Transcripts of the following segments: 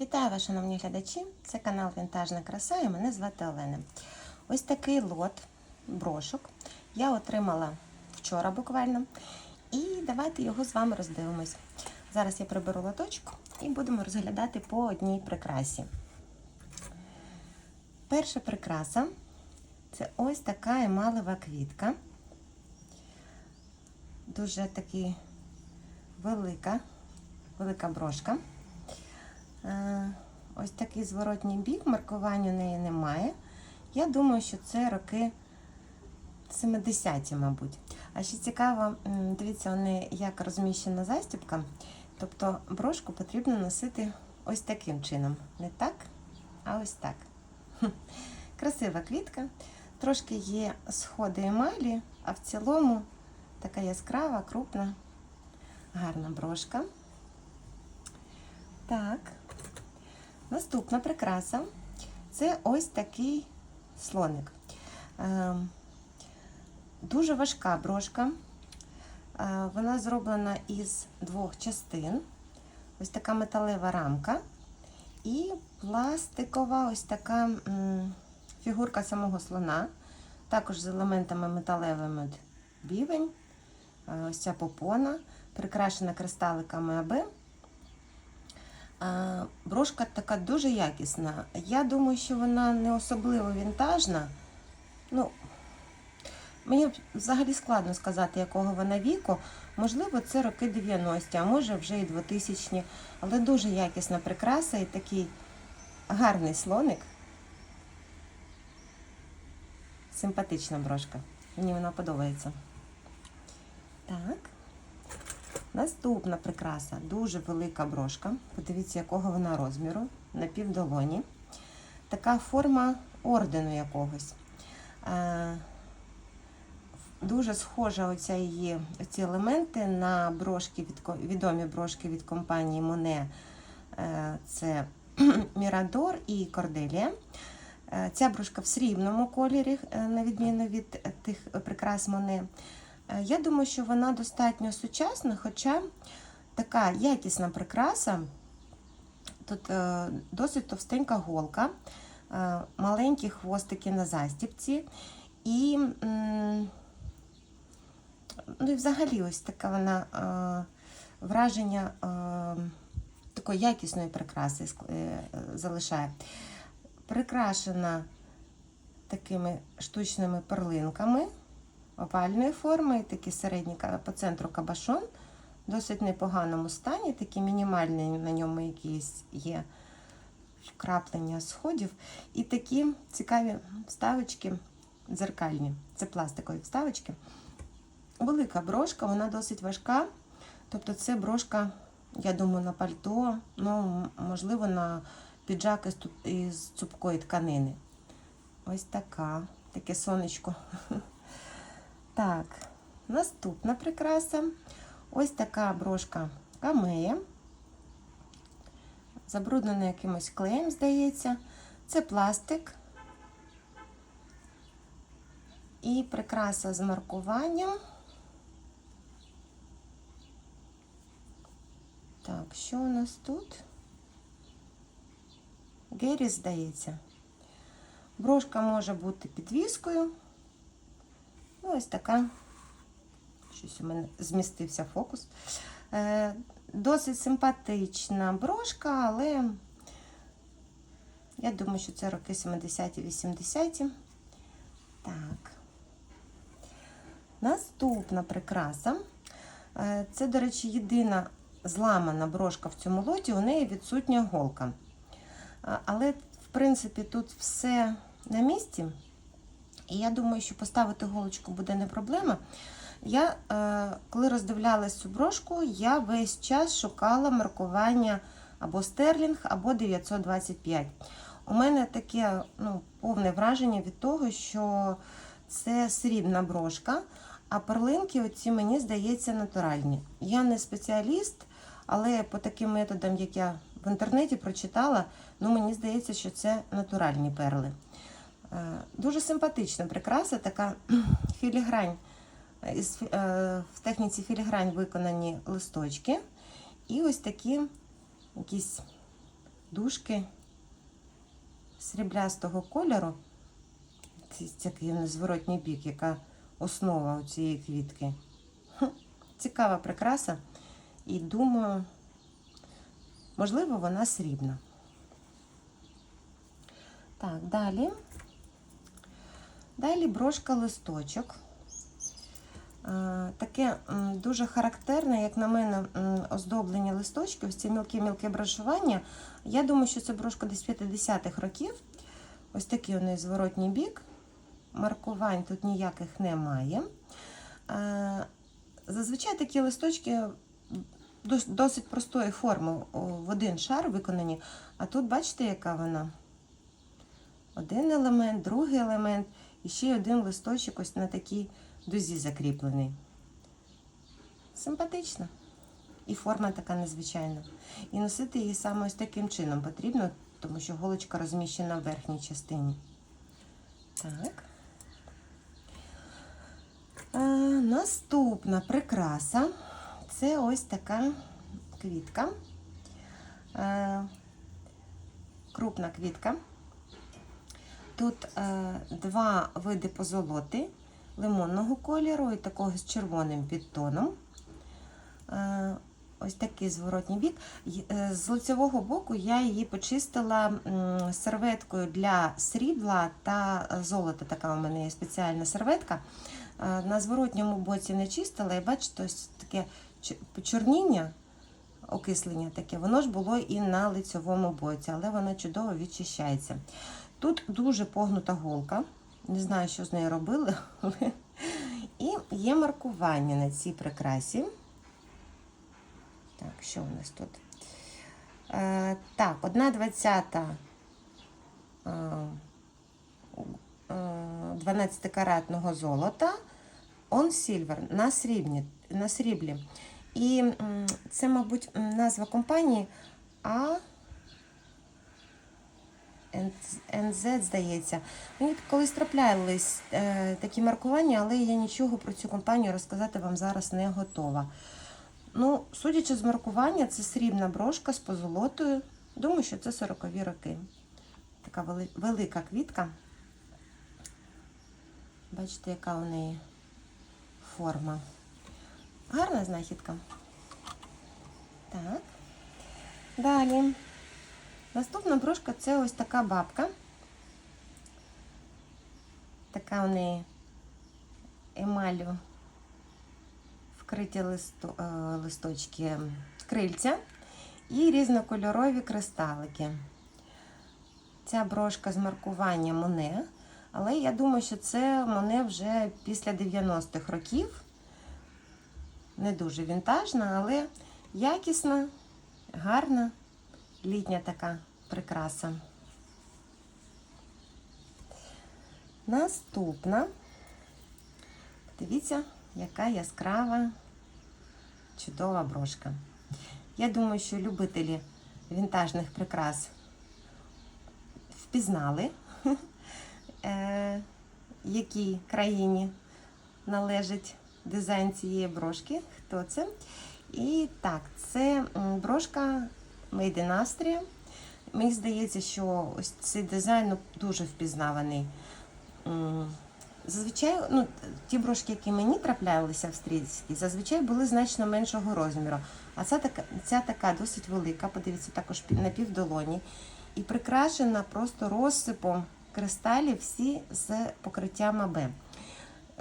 Вітаю вас, шановні глядачі! Це канал Вінтажна краса і мене звати Олена. Ось такий лот брошок я отримала вчора буквально. І давайте його з вами роздивимось. Зараз я приберу лоточок і будемо розглядати по одній прикрасі. Перша прикраса це ось така емалева квітка. Дуже таки велика, велика брошка. Е, Ось такий зворотній бік, маркування у неї немає. Я думаю, що це роки 70-ті, мабуть. А ще цікаво, дивіться, вони як розміщена застібка. Тобто брошку потрібно носити ось таким чином. Не так, а ось так. Красива квітка. Трошки є сходи емалі, а в цілому така яскрава, крупна, гарна брошка. Так. Наступна прикраса це ось такий слоник. Е, Дуже важка брошка. Е, Вона зроблена із двох частин. Ось така металева рамка. І пластикова ось така фігурка самого слона. Також з елементами металевими бівень. Е, Ось ця попона, прикрашена кристаликами АБ. Брошка така дуже якісна. Я думаю, що вона не особливо вінтажна. Ну, мені взагалі складно сказати, якого вона віку. Можливо, це роки 90, а може вже і 2000 але дуже якісна прикраса і такий гарний слоник. Симпатична брошка. Мені вона подобається. Так. Наступна прикраса дуже велика брошка. Подивіться, якого вона розміру на півдолоні. Така форма ордену якогось. Е, Дуже схожа оця її ці елементи на брошки від відомі брошки від компанії Monet. Е, Це Мірадор і Корделія. Ця брошка в срібному кольорі, е, на відміну від тих прикрас Monet. Е, Я думаю, що вона достатньо сучасна, хоча така якісна прикраса. Тут е, досить товстенька голка, е, маленькі хвостики на застіпці. І, ну і взагалі ось таке вона враження такої якісної прикраси залишає. Прикрашена такими штучними перлинками овальної форми, такі середні по центру кабашон, досить непоганому стані, такі мінімальні на ньому якісь є вкраплення сходів. І такі цікаві вставочки дзеркальні. Це пластикові вставочки. Велика брошка, вона досить важка. Тобто це брошка, я думаю, на пальто, ну, можливо, на піджак із цупкої тканини. Ось така, таке сонечко. Так, наступна прикраса. Ось така брошка камея. Забруднена якимось клеєм, здається. Це пластик. І прикраса з маркуванням. Так, що у нас тут? Гері, здається. Брошка може бути підвіскою. Ось така. Щось у мене змістився фокус. Е, досить симпатична брошка, але я думаю, що це роки 70-80. Так. Наступна прикраса. Е, Це, до речі, єдина зламана брошка в цьому лоті, у неї відсутня голка. Але, в принципі, тут все на місці. І я думаю, що поставити голочку буде не проблема. Я, е, коли роздивлялась цю брошку, я весь час шукала маркування або стерлінг, або 925. У мене таке ну, повне враження від того, що це срібна брошка, а перлинки, оці, мені здається, натуральні. Я не спеціаліст, але по таким методам, як я в інтернеті прочитала, ну, мені здається, що це натуральні перли. Е, Дуже симпатична прикраса, така філігрань. Фі- е, В техніці філігрань виконані листочки. І ось такі якісь дужки сріблястого кольору. Такий незворотній бік, яка основа у цієї квітки. Цікава прикраса. І думаю, можливо, вона срібна. Так, далі. Далі брошка листочок. Е, Таке дуже характерне, як на мене, оздоблення листочків, ці мілкі-мілкі брошування. Я думаю, що це брошка десь 50-х років. Ось такий у неї зворотній бік. Маркувань тут ніяких немає. Е, Зазвичай такі листочки досить простої форми в один шар виконані. А тут бачите, яка вона? Один елемент, другий елемент і ще один листочок ось на такій дузі закріплений. Симпатично. І форма така незвичайна. І носити її саме ось таким чином потрібно, тому що голочка розміщена в верхній частині. Так. Е, наступна прикраса це ось така квітка. Крупна квітка. Тут е, два види позолоти лимонного кольору і такого з червоним підтоном. Е, ось такий зворотній бік. Е, З лицевого боку я її почистила серветкою для срібла та е, золота. Така у мене є спеціальна серветка. Е, На зворотньому боці не чистила, і бачите, ось таке почорніння, окислення таке, воно ж було і на лицевому боці, але вона чудово відчищається. Тут дуже погнута голка. Не знаю, що з нею робили. І є маркування на цій прикрасі. Так, що у нас тут? Е, так, одна двадцята е, е, 12-каратного золота. On Silver на, на сріблі. І це, мабуть, назва компанії А. НЗ, здається. Мені колись траплялись е, такі маркування, але я нічого про цю компанію розказати вам зараз не готова. Ну, судячи з маркування, це срібна брошка з позолотою. Думаю, що це 40-ві роки. Така вели- велика квітка. Бачите, яка у неї форма. Гарна знахідка. Так. Далі. Наступна брошка це ось така бабка. Така у неї емалю вкриті листо, е, листочки крильця і різнокольорові кристалики. Ця брошка з маркуванням Моне, але я думаю, що це Моне вже після 90-х років. Не дуже вінтажна, але якісна, гарна, літня така прикраса. Наступна. Дивіться, яка яскрава, чудова брошка. Я думаю, що любителі вінтажних прикрас впізнали, е, якій країні належить дизайн цієї брошки. Хто це? І так, це брошка Made in. Мені здається, що ось цей дизайн ну, дуже впізнаваний. Зазвичай, ну, ті брошки, які мені траплялися австрійські, зазвичай були значно меншого розміру. А ця така, ця така досить велика, подивіться, також на півдолоні. І прикрашена просто розсипом кристалів всі з покриттям АБ.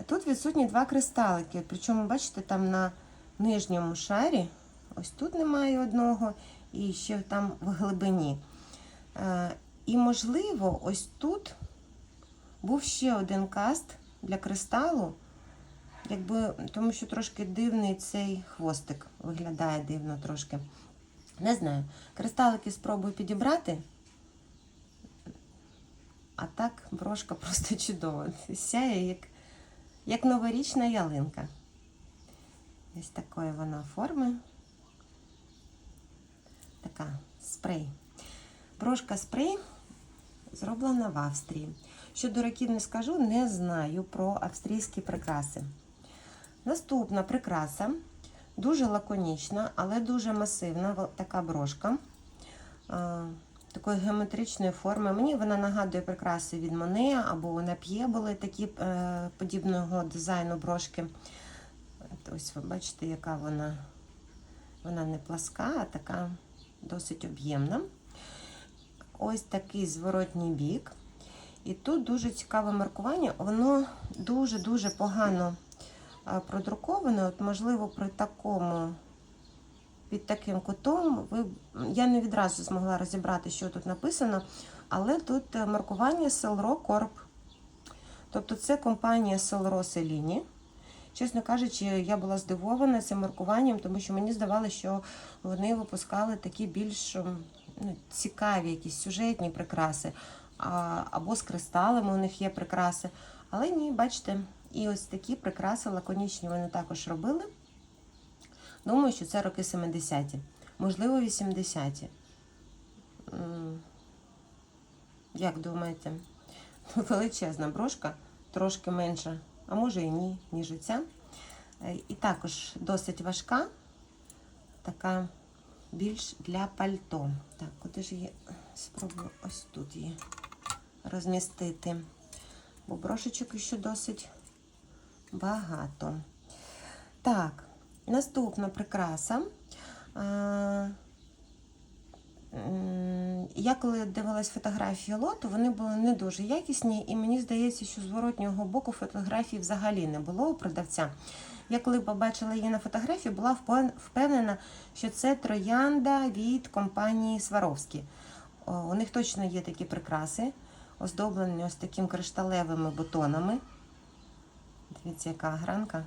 Тут відсутні два кристалики. Причому, бачите, там на нижньому шарі, ось тут немає одного, і ще там в глибині. Е, І, можливо, ось тут був ще один каст для кристалу, якби, тому що трошки дивний цей хвостик виглядає дивно трошки. Не знаю. Кристалики спробую підібрати. А так брошка просто чудова. Сяє як, як новорічна ялинка. Ось такої вона форми. Така спрей. Брошка спрей зроблена в Австрії. Щодо років не скажу, не знаю про австрійські прикраси. Наступна прикраса дуже лаконічна, але дуже масивна така брошка. Такої геометричної форми. Мені вона нагадує прикраси від Моне або Нап'є були такі е, подібного дизайну брошки. Ось ви бачите, яка вона. Вона не пласка, а така досить об'ємна. Ось такий зворотній бік. І тут дуже цікаве маркування. Воно дуже-дуже погано а, продруковане. От, можливо, при такому, під таким кутом, ви, я не відразу змогла розібрати, що тут написано, але тут е, маркування Селро Корп. Тобто це компанія Селро Селіні. Чесно кажучи, я була здивована цим маркуванням, тому що мені здавалося, що вони випускали такі більш ну, цікаві, якісь сюжетні прикраси, а, або з кристалами у них є прикраси. Але ні, бачите, і ось такі прикраси лаконічні вони також робили. Думаю, що це роки 70-ті, можливо, 80-ті. Як думаєте? Величезна брошка, трошки менша, а може і ні, ніж ця. Е, І також досить важка, така більш для пальто. Так, куди ж її спробую ось тут її розмістити. Бо брошечок ще досить багато. Так, наступна прикраса. Я коли дивилась фотографії лоту, вони були не дуже якісні, і мені здається, що зворотнього боку фотографії взагалі не було у продавця. Я коли побачила її на фотографії, була впевнена, що це троянда від компанії Сваровські. У них точно є такі прикраси, оздоблені ось таким кришталевими бутонами. Дивіться, яка гранка.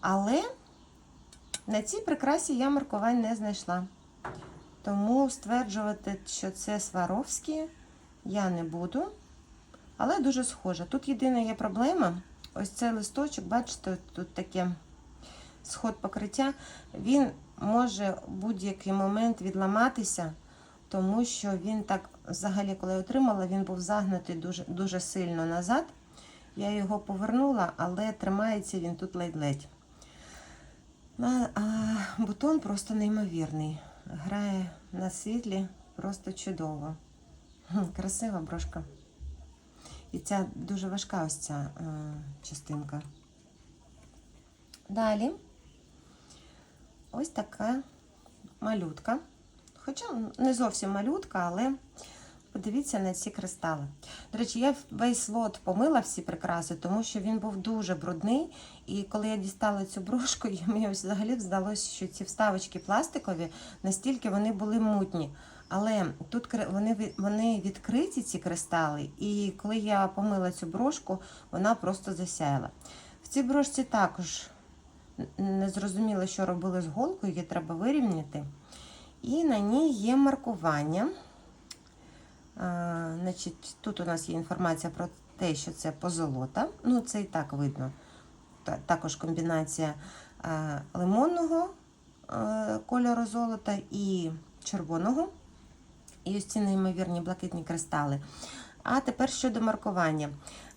Але на цій прикрасі я маркувань не знайшла. Тому стверджувати, що це Сваровські, я не буду. Але дуже схоже. Тут єдина є проблема. Ось цей листочок, бачите, тут таке сход покриття. Він може в будь-який момент відламатися, тому що він так, взагалі, коли я отримала, він був загнутий дуже, дуже сильно назад. Я його повернула, але тримається він тут ледь-ледь. А, бутон просто неймовірний. Грає на світлі просто чудово. Красива брошка. І ця дуже важка ось ця е, частинка. Далі ось така малютка. Хоча не зовсім малютка, але подивіться на ці кристали. До речі, я весь лот помила всі прикраси, тому що він був дуже брудний. І коли я дістала цю брошку, мені взагалі здалося, що ці вставочки пластикові настільки вони були мутні. Але тут вони, вони відкриті, ці кристали, і коли я помила цю брошку, вона просто засяяла. В цій брошці також не зрозуміло, що робили з голкою, її треба вирівняти. І на ній є маркування. А, значить, тут у нас є інформація про те, що це позолота. Ну, це і так видно. Та- Також комбінація лимонного кольору золота і червоного. І ось ці неймовірні блакитні кристали. А тепер щодо маркування.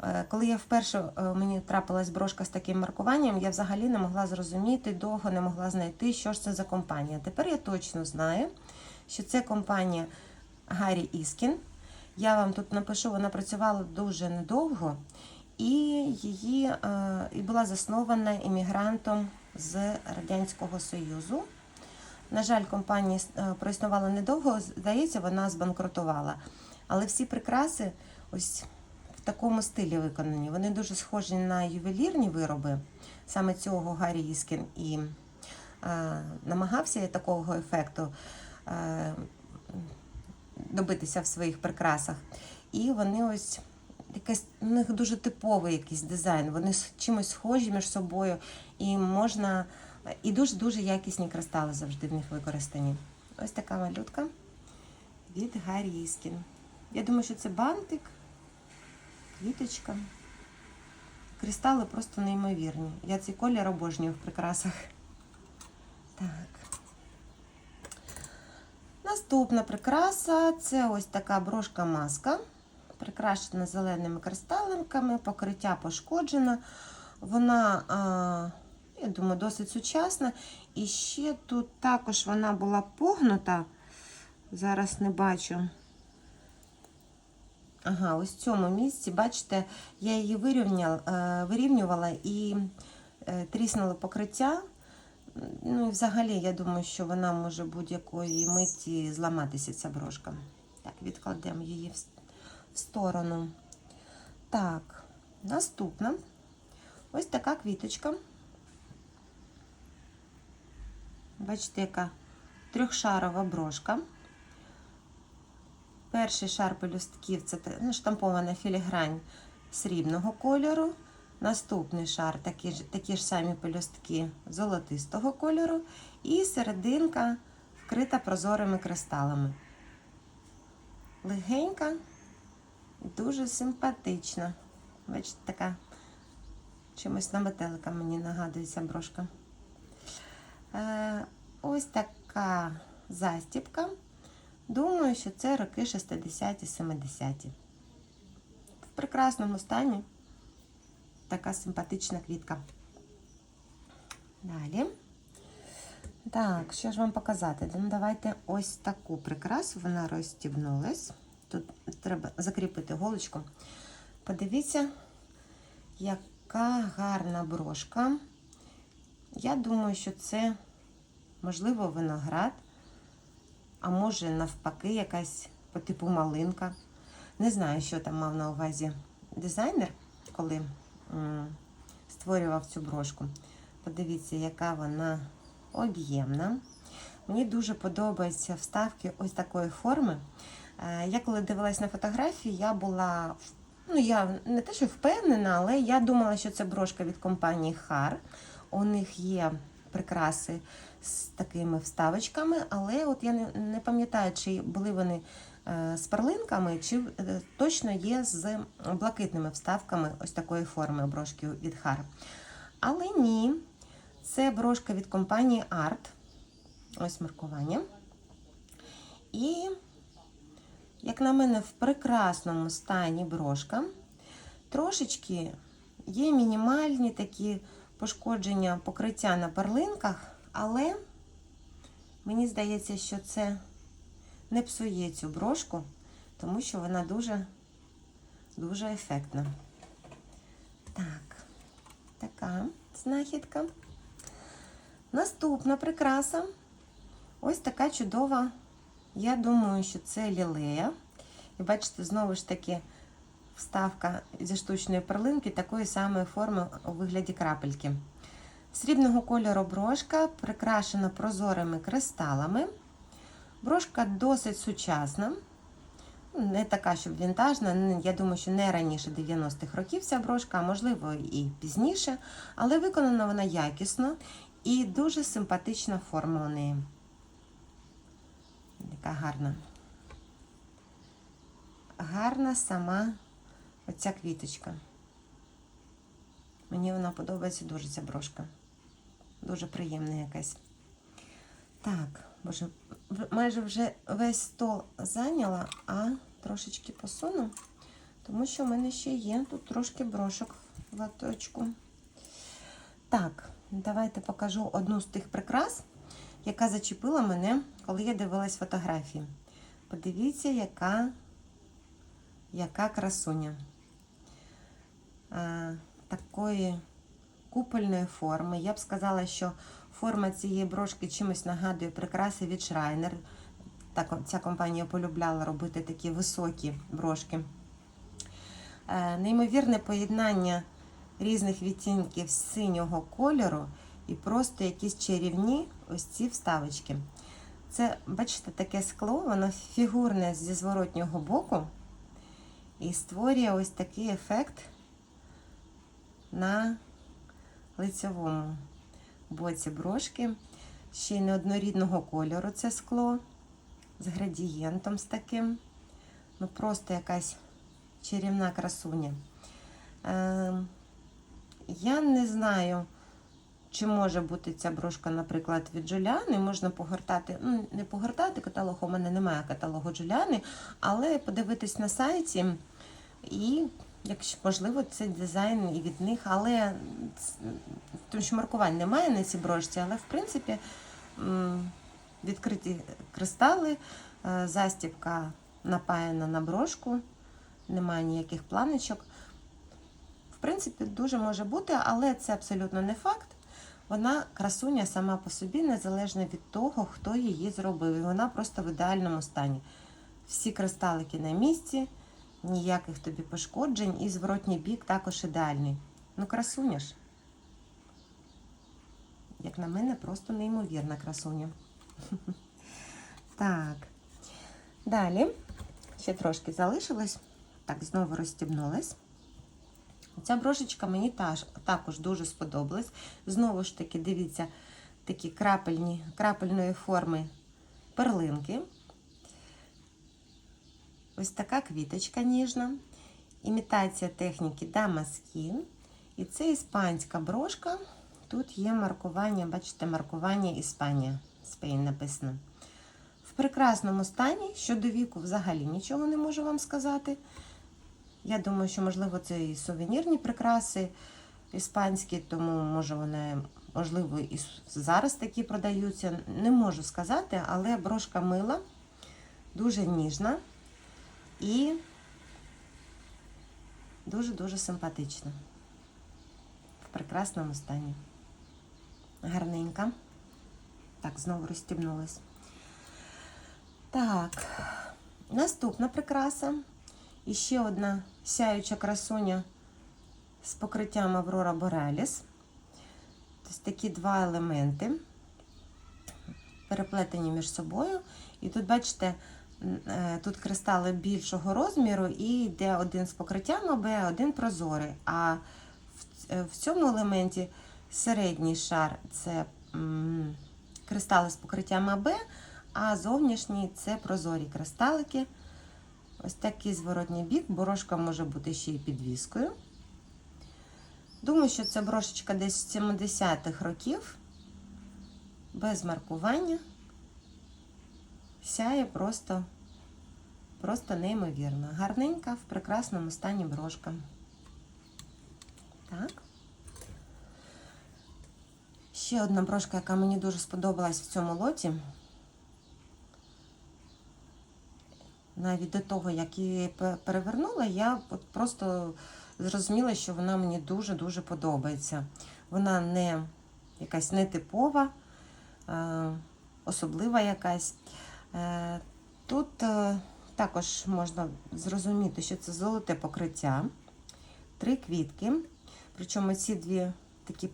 Е, Коли я вперше е, мені трапилась брошка з таким маркуванням, я взагалі не могла зрозуміти, довго не могла знайти, що ж це за компанія. Тепер я точно знаю, що це компанія Гаррі Іскін. Я вам тут напишу, вона працювала дуже недовго, і її е, і була заснована іммігрантом з Радянського Союзу. На жаль, компанія е, проіснувала недовго, здається, вона збанкрутувала. Але всі прикраси ось в такому стилі виконані. Вони дуже схожі на ювелірні вироби, саме цього Гаррі Іскін. І е, намагався я такого ефекту е, добитися в своїх прикрасах. І вони ось якась у них дуже типовий якийсь дизайн. Вони чимось схожі між собою, і можна. І дуже-дуже якісні кристали завжди в них використані. Ось така малютка від Гаррійскін. Я думаю, що це бантик, квіточка. Кристали просто неймовірні. Я цей колір обожнюю в прикрасах. Так. Наступна прикраса це ось така брошка-маска, прикрашена зеленими кристаликами, покриття пошкоджено. Вона, я думаю, досить сучасна. І ще тут також вона була погнута. Зараз не бачу. Ага, ось в цьому місці, бачите, я її е, вирівнювала і е, тріснуло покриття. Ну взагалі, я думаю, що вона може будь-якої миті зламатися, ця брошка. Так, відкладемо її в, сторону. Так, наступна. Ось така квіточка. Бачите, яка трьохшарова брошка. Перший шар пелюстків це ну, штампована філігрань срібного кольору. Наступний шар такі ж, такі ж самі пелюстки золотистого кольору. І серединка вкрита прозорими кристалами. Легенька і дуже симпатична. Бачите, така чимось на метелика мені нагадує ця брошка. Е, ось така застіпка. Думаю, що це роки 60-70. В прекрасному стані така симпатична квітка. Далі. Так, що ж вам показати? Ну, давайте ось таку прикрасу, вона розстібнулась. Тут треба закріпити голочку. Подивіться, яка гарна брошка. Я думаю, що це, можливо, виноград, а може, навпаки, якась по типу малинка. Не знаю, що там мав на увазі дизайнер, коли створював цю брошку. Подивіться, яка вона об'ємна. Мені дуже подобаються вставки ось такої форми. Е, Я коли дивилась на фотографії, я була ну, я не те, що впевнена, але я думала, що це брошка від компанії Хар. У них є прикраси з такими вставочками, але от я не, пам'ятаю, чи були вони е, з перлинками, чи е, точно є з блакитними вставками ось такої форми брошки від Хар. Але ні, це брошка від компанії Art. Ось маркування. І, як на мене, в прекрасному стані брошка. Трошечки є мінімальні такі пошкодження покриття на перлинках, але мені здається, що це не псує цю брошку, тому що вона дуже, дуже ефектна. Так, така знахідка. Наступна прикраса. Ось така чудова. Я думаю, що це лілея. І бачите, знову ж таки вставка зі штучної перлинки такої самої форми у вигляді крапельки. Срібного кольору брошка прикрашена прозорими кристалами. Брошка досить сучасна. Не така, щоб вінтажна. Я думаю, що не раніше 90-х років ця брошка, а можливо і пізніше. Але виконана вона якісно і дуже симпатична форма у неї. Така гарна. Гарна сама оця квіточка. Мені вона подобається дуже ця брошка. Дуже приємна якась. Так, боже, майже вже весь стол зайняла, а трошечки посуну, тому що в мене ще є тут трошки брошок в латочку. Так, давайте покажу одну з тих прикрас, яка зачепила мене, коли я дивилась фотографії. Подивіться, яка, яка красуня. А, такої купольної форми. Я б сказала, що форма цієї брошки чимось нагадує прикраси від Шрайнер. Так, ця компанія полюбляла робити такі високі брошки. Е, Неймовірне поєднання різних відтінків синього кольору і просто якісь чарівні ось ці вставочки. Це, бачите, таке скло, воно фігурне зі зворотнього боку і створює ось такий ефект на лицевому боці брошки. Ще й неоднорідного кольору це скло з градієнтом з таким. Ну, просто якась чарівна красуня. Е, я не знаю, чи може бути ця брошка, наприклад, від Джуляни. Можна погортати, ну, не погортати каталог, у мене немає каталогу Джуляни, але подивитись на сайті і, якщо можливо, це дизайн і від них, але тому що маркувань немає на цій брошці, але в принципі відкриті кристали, Е, Застібка напаяна на брошку, немає ніяких планочок. В принципі, дуже може бути, але це абсолютно не факт. Вона красуня сама по собі, незалежно від того, хто її зробив. І вона просто в ідеальному стані. Всі кристалики на місці, ніяких тобі пошкоджень, і зворотній бік також ідеальний. Ну, красуня ж. Як на мене, просто неймовірна красуня. Так. Далі. Ще трошки залишилось. Так, знову розстібнулась. Ця брошечка мені також дуже сподобалась. Знову ж таки, дивіться, такі крапельні, крапельної форми перлинки. Ось така квіточка ніжна. Імітація техніки Дамаскін. І це іспанська брошка. Тут є маркування, бачите, маркування Іспанія. Spain написано. В прекрасному стані. Щодо віку, взагалі нічого не можу вам сказати. Я думаю, що, можливо, це і сувенірні прикраси іспанські, тому може вони, можливо, і зараз такі продаються. Не можу сказати, але брошка мила, дуже ніжна і дуже-дуже симпатична. В прекрасному стані. Гарненька. Так, знову розстібнулась. Так, наступна прикраса. І ще одна сяюча красуня з покриттям Аврора Бореаліс. Тобто такі два елементи, переплетені між собою. І тут, бачите, тут кристали більшого розміру, і йде один з покриттям АБ, один прозорий. А в- е, цьому елементі середній шар це кристали з покриттям АБ, а зовнішній це прозорі кристалики. Ось такий зворотній бік. Борошка може бути ще й підвіскою. Думаю, що це брошечка десь з 70-х років. Без маркування. Сяє просто, просто неймовірно. Гарненька, в прекрасному стані брошка. Так. Ще одна брошка, яка мені дуже сподобалась в цьому лоті. навіть до того, як її перевернула, я просто зрозуміла, що вона мені дуже-дуже подобається. Вона не якась нетипова, особлива якась. Е, Тут е, також можна зрозуміти, що це золоте покриття, три квітки. Причому ці дві такі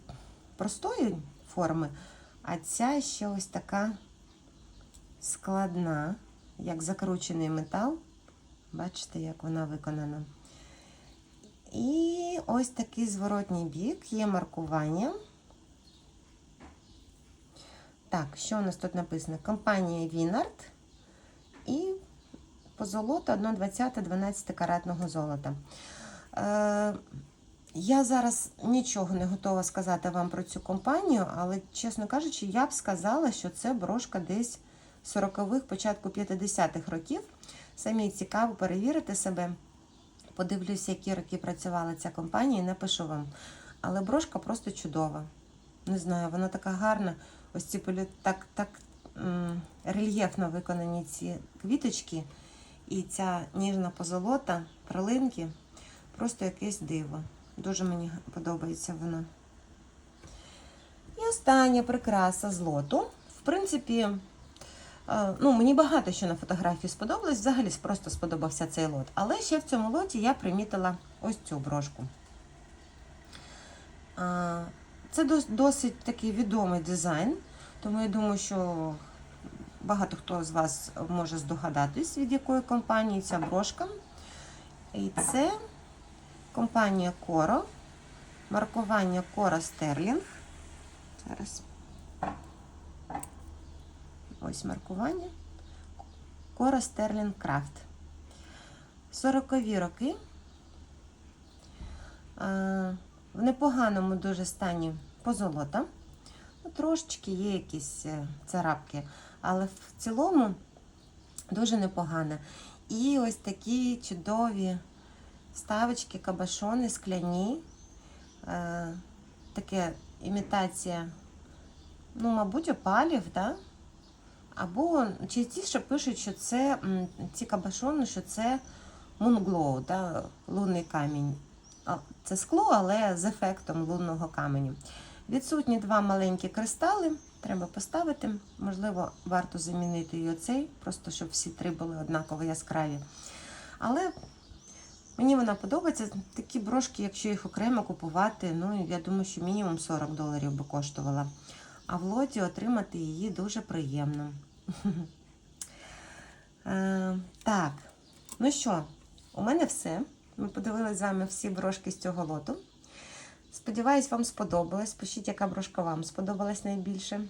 простої форми, а ця ще ось така складна як закручений метал. Бачите, як вона виконана. І ось такий зворотній бік, є маркування. Так, що у нас тут написано? Компанія Вінард і позолота 1,20 12 каратного золота. Е, я зараз нічого не готова сказати вам про цю компанію, але, чесно кажучи, я б сказала, що це брошка десь 40-х, початку 50-х років. Самі цікаво перевірити себе. Подивлюся, які роки працювала ця компанія, і напишу вам. Але брошка просто чудова. Не знаю, вона така гарна. Ось ці так, так рельєфно виконані ці квіточки. І ця ніжна позолота, пролинки. Просто якесь диво. Дуже мені подобається вона. І остання прикраса з лоту. В принципі, Е, Ну, мені багато що на фотографії сподобалось. Взагалі просто сподобався цей лот. Але ще в цьому лоті я примітила ось цю брошку. Це досить такий відомий дизайн, тому я думаю, що багато хто з вас може здогадатись, від якої компанії ця брошка. І це компанія Coro, маркування Coro Sterling. Зараз. Ось маркування. Кора Стерлінг Крафт. 40-ві роки. В непоганому дуже стані позолота. Ну, Трошечки є якісь е, царапки, але в цілому дуже непогано. І ось такі чудові ставочки, кабашони, скляні. Е, Таке імітація, ну, мабуть, опалів. Да? Або частіше пишуть, що це ці кабашони, що це мунглоу, да, лунний камінь. Це скло, але з ефектом лунного каменю. Відсутні два маленькі кристали, треба поставити. Можливо, варто замінити і оцей, просто щоб всі три були однаково яскраві. Але мені вона подобається. Такі брошки, якщо їх окремо купувати, ну я думаю, що мінімум 40 доларів би коштувала. А в лоті отримати її дуже приємно. Е, Так, ну що, у мене все. Ми подивилися з вами всі брошки з цього лоту. Сподіваюсь, вам сподобалось. Пишіть, яка брошка вам сподобалась найбільше.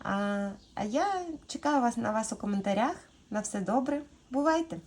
А, а я чекаю вас на вас у коментарях. На все добре. Бувайте!